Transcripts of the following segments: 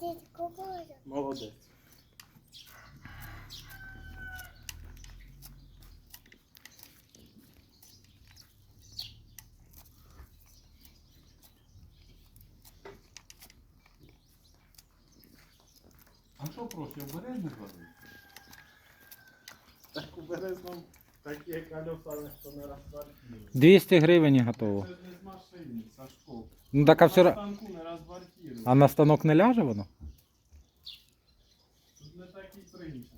ти кукурудзу. Молодець. А що проще, обережно клади? Так у березному такі колеса ніхто не розквартує. 200 гривень і готово. Це ж не з машини, Сашко. Ну так а все На ра- станку не розквартирує. А на станок не ляже воно? Трошки.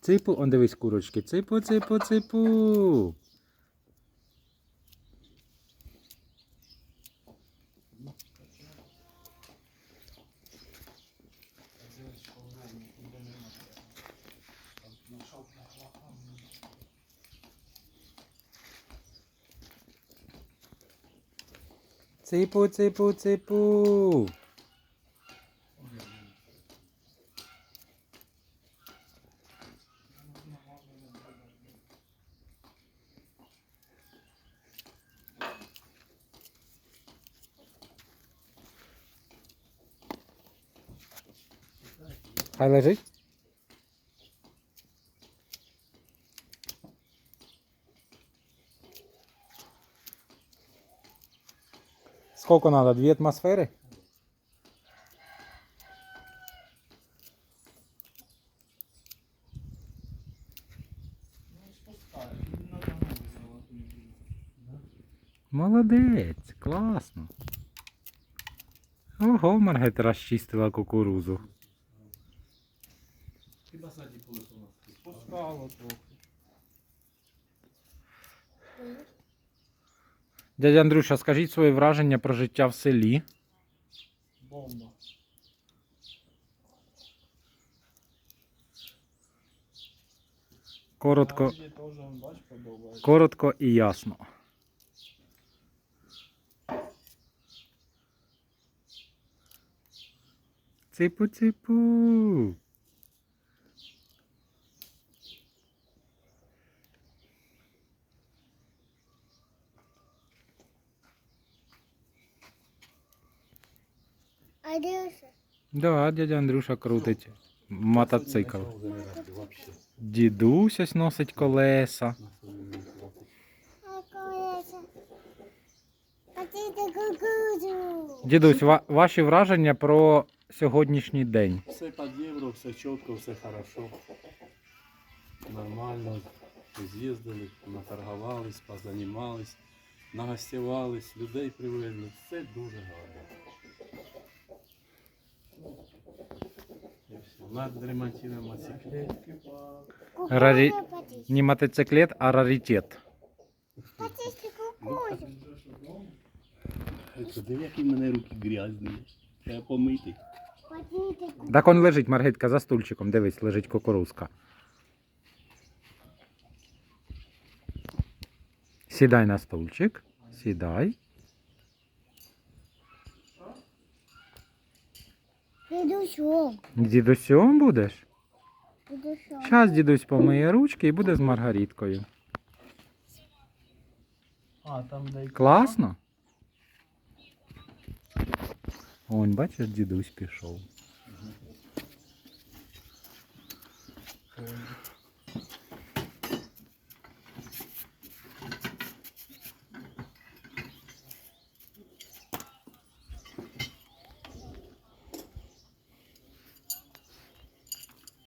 Ципу, он дивись курочки. Ципу, ципу, ципу. Ципу, ципу, ципу. Хай лежить. Сколько надо? Две атмосферы? Молодець, класно. Ого, Маргета розчистила кукурузу. Хіба саді колесо у нас? Спускало трохи. Дядя Андрюша, скажіть своє враження про життя в селі. Бомба. Коротко, коротко і ясно. Ципу-ципу. Адюша. Да, дядя Андрюша крутить мотоцикл. Дідусь ось носить колеса. А колеса. А ти ти кукурудзу. Дідусь, ва- ваші враження про сьогоднішній день. Все по євро, все чітко, все хорошо. Нормально. З'їздили, наторгувались, позанімались, нагостювались, людей привезли. Все дуже гарно. Все. Мотоциклет. Рарі- Не мотоциклет, а раритет. Потіш ти кукурудзу. Це диви, які в мене руки грязні. Треба помити. Потіш ти кукурудзу. Так он лежить, Маргитка, за стульчиком. Дивись, лежить кукурузка. Сідай на стульчик. Сідай. дідусем. Дідусем будеш? Дідусем. Зараз дідусь помиє ручки і буде з Маргариткою. А, там де... Класно? Онь, бачиш, дідусь пішов. Угу.